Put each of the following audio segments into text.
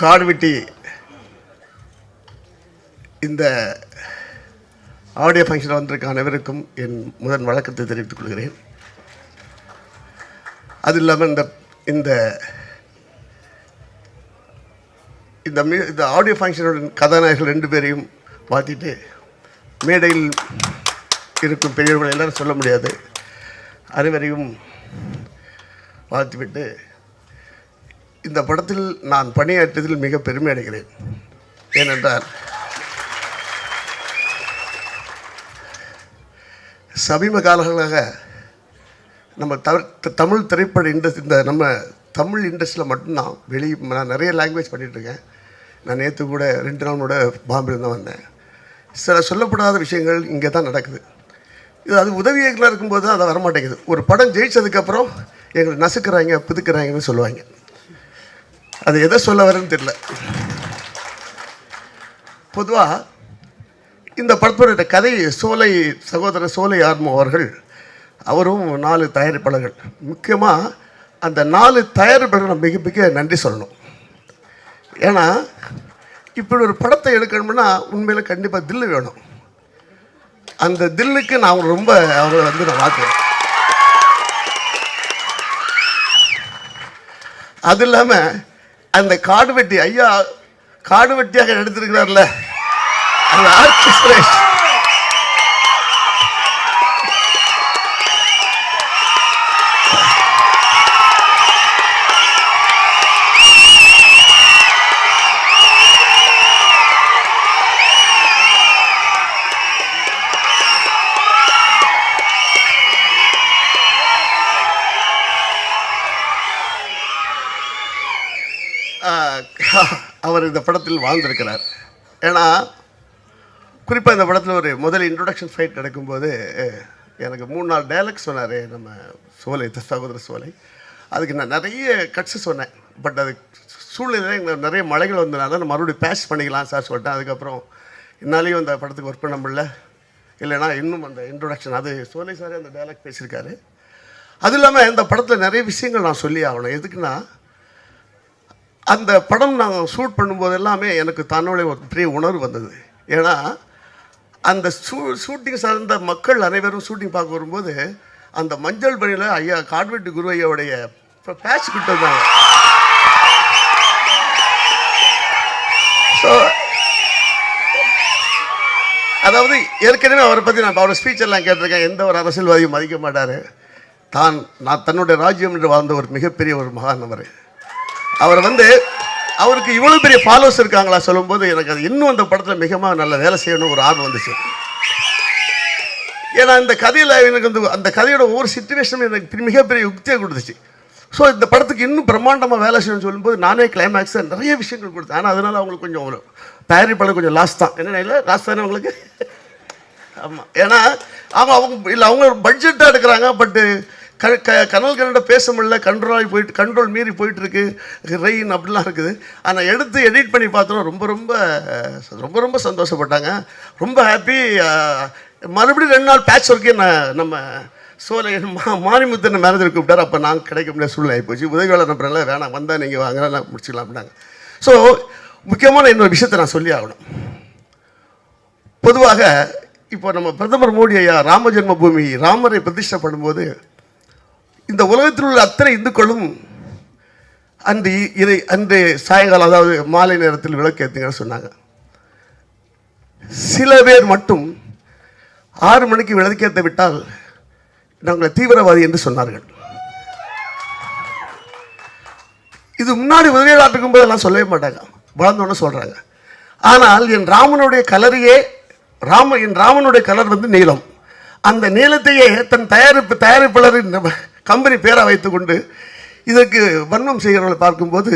காடுவெட்டி இந்த audio function வந்திருக்க அனைவருக்கும் என் முதன் வழக்கத்தை தெரிவித்துக் கொள்கிறேன். அது இல்லாமல் இந்த இந்த இந்த மீ இந்த ஆடியோ ஃபங்க்ஷனுடன் கதாநாயகர்கள் ரெண்டு பேரையும் மாற்றிட்டு மேடையில் இருக்கும் பெரியவர்கள் எல்லாரும் சொல்ல முடியாது. அனைவரையும் வாழ்த்துவிட்டு இந்த படத்தில் நான் பணியாற்றியதில் மிக பெருமை அடைகிறேன். ஏனென்றால் சமீப காலங்களாக நம்ம த தமிழ் திரைப்பட இண்டஸ்ட் இந்த நம்ம தமிழ் இண்டஸ்ட்ரியில் மட்டும்தான் வெளியே நான் நிறைய லாங்குவேஜ் பண்ணிகிட்ருக்கேன் நான் நேற்று கூட ரெண்டு நாள் கூட பாம்பே தான் வந்தேன். சில சொல்லப்படாத விஷயங்கள் இங்கே தான் நடக்குது. இது அது உதவி இயக்குனராக இருக்கும்போது தான் அதை வரமாட்டேங்குது. ஒரு படம் ஜெயிச்சதுக்கப்புறம் எங்களை நசுக்கிறாங்க புதுக்கிறாங்கன்னு சொல்லுவாங்க. அது எதை சொல்ல வரேன்னு தெரியல. பொதுவாக இந்த படத்தோட கதை சோலை சகோதரர் சோலை ஆர்மோ அவர்கள் அவரும் நாலு தயாரிப்பாளர்கள். முக்கியமாக அந்த நாலு தயாரிப்பாளர்கள் நான் மிக மிக நன்றி சொல்லணும். ஏன்னா இப்படி ஒரு படத்தை எடுக்கணும்னா உண்மையில் கண்டிப்பாக தில்லு வேணும். அந்த தில்லுக்கு நான் அவங்க ரொம்ப அவரை வந்து நான் வாழ்த்துறேன். அது இல்லாமல் அந்த காடு வெட்டி ஐயா காடு வெட்டியாக எடுத்திருக்கிறார்ல. அந்த ஆர்கெஸ்ட்ரேஷன் அவர் இந்த படத்தில் வாழ்ந்திருக்கிறார். ஏன்னா குறிப்பாக இந்த படத்தில் ஒரு முதல் இன்ட்ரொடக்ஷன் ஃபைட் நடக்கும்போது எனக்கு மூணு நாள் டைலாக் சொன்னார் நம்ம சோலை சகோதர சோலை. அதுக்கு நான் நிறைய கட்ஸு சொன்னேன். பட் அது சூழ்நிலை எங்களுக்கு நிறைய மழைகள் வந்ததுனால நான் மறுபடியும் பேஷ் பண்ணிக்கலாம் சார் சொல்லிட்டேன். அதுக்கப்புறம் என்னாலேயும் அந்த படத்துக்கு ஒர்க் பண்ண முடியல. இல்லைன்னா இன்னும் அந்த இன்ட்ரொடக்ஷன் அது சோலை சாரே அந்த டைலாக் பேசியிருக்காரு. அதுவும் இல்லாமல் இந்த படத்தில் நிறைய விஷயங்கள் நான் சொல்லி ஆகணும். எதுக்குன்னா அந்த படம் நாங்கள் ஷூட் பண்ணும்போது எல்லாமே எனக்கு தன்னோட ஒரு பெரிய உணர்வு வந்தது. ஏன்னா அந்த ஷூ ஷூட்டிங் சார்ந்த மக்கள் அனைவரும் ஷூட்டிங் பார்க்க வரும்போது அந்த மஞ்சள் பணியில் ஐயா காட்வெட்டு குரு ஐயாவுடைய பேட்ச் கொடுத்துருந்தாங்க. ஸோ அதாவது ஏற்கனவே அவரை பற்றி நான் அவரோட ஸ்பீச்செல்லாம் கேட்டிருக்கேன். எந்த ஒரு அரசியல்வாதியும் மதிக்க மாட்டார். தான் நான் தன்னுடைய ராஜ்யம் என்று வாழ்ந்த ஒரு மிகப்பெரிய ஒரு மகான் அவர். அவர் வந்து அவருக்கு இவ்வளோ பெரிய ஃபாலோவர்ஸ் இருக்காங்களா சொல்லும்போது எனக்கு அது இன்னும் அந்த படத்தில் மிகமாக நல்ல வேலை செய்யணும் ஒரு ஆர்வம் வந்துச்சு. ஏன்னா இந்த கதையில் எனக்கு வந்து அந்த கதையோட ஒவ்வொரு சுச்சுவேஷனும் எனக்கு மிகப்பெரிய யுக்தியை கொடுத்துச்சு. ஸோ இந்த படத்துக்கு இன்னும் பிரம்மாண்டமாக வேலை செய்யணும்னு சொல்லும்போது நானே கிளைமேக்ஸை நிறைய விஷயங்கள் கொடுத்தேன். ஆனால் அதனால் அவங்களுக்கு கொஞ்சம் ஒரு தயாரிப்பாளர் கொஞ்சம் லாஸ் தான். என்ன இல்லை? லாஸ் தானே அவங்களுக்கு? ஆமாம் ஏன்னா அவங்க அவங்க இல்லை அவங்க பட்ஜெட்டாக எடுக்கிறாங்க பட்டு க க கனல் கனட பேச முடியல கண்ட்ரோலாகி போயிட்டு கண்ட்ரோல் மீறி போயிட்டுருக்கு. ரெயின் அப்படிலாம் இருக்குது. ஆனால் எடுத்து எடிட் பண்ணி பார்த்தோம் ரொம்ப ரொம்ப ரொம்ப ரொம்ப சந்தோஷப்பட்டாங்க. ரொம்ப ஹாப்பி மறுபடியும் ரெண்டு நாள் பேட்ச் ஒர்க்கே நான் நம்ம சோலை மா மாரிமுத்தன் மேனேஜர் கூப்பிட்டார். அப்போ நாங்கள் கிடைக்க முடியாத சூழ்நிலை ஆகிப்போச்சு உதவியாளர் நம்புறல வேணாம் வந்தால் நீங்கள் வாங்க நான் முடிச்சுக்கலாம் அப்படின்னாங்க. ஸோ முக்கியமான இன்னொரு விஷயத்தை நான் சொல்லி ஆகணும். பொதுவாக இப்போ நம்ம பிரதமர் மோடி ஐயா ராம பூமி ராமரை பிரதிஷ்டை பண்ணும்போது இந்த உலகத்தில் உள்ள அத்தனை இந்துக்களும் அன்று இதை அன்று சாயங்காலம் அதாவது மாலை நேரத்தில் விளக்கேற்றுங்கன்னு சொன்னாங்க. சில பேர் மட்டும் ஆறு மணிக்கு விளக்கேற்ற விட்டால் நாங்கள் தீவிரவாதி என்று சொன்னார்கள். இது முன்னாடி உதவியாளர் இருக்கும் போதெல்லாம் சொல்லவே மாட்டாங்க. வளர்ந்தோன்னு சொல்கிறாங்க ஆனால் என் ராமனுடைய கலரையே ராம என் ராமனுடைய கலர் வந்து நீளம் அந்த நீளத்தையே தன் தயாரிப்பு தயாரிப்பாளரின் நம்ம கம்பெனி பேராக வைத்துக்கொண்டு இதற்கு வர்ணம் செய்கிறவர்களை பார்க்கும்போது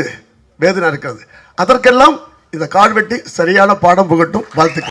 வேதனை இருக்கிறது அதற்கெல்லாம் இந்த கால் வெட்டி சரியான பாடம் புகட்டும். வாழ்த்துக்கள்.